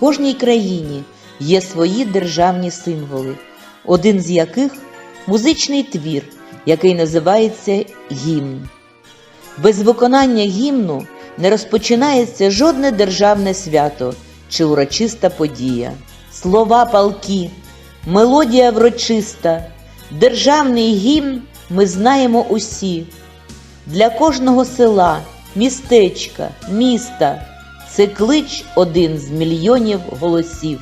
кожній країні є свої державні символи, один з яких музичний твір, який називається гімн. Без виконання гімну не розпочинається жодне державне свято чи урочиста подія. Слова палки, мелодія врочиста, державний гімн ми знаємо усі. Для кожного села, містечка, міста це клич один з мільйонів голосів.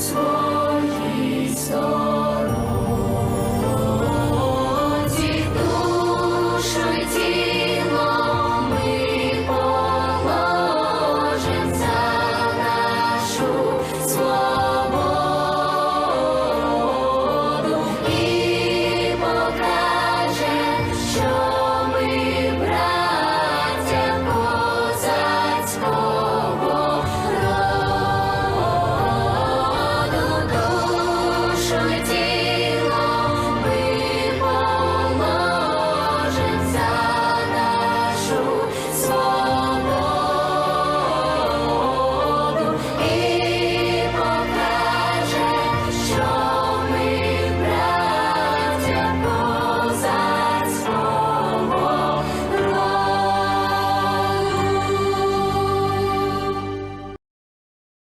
So.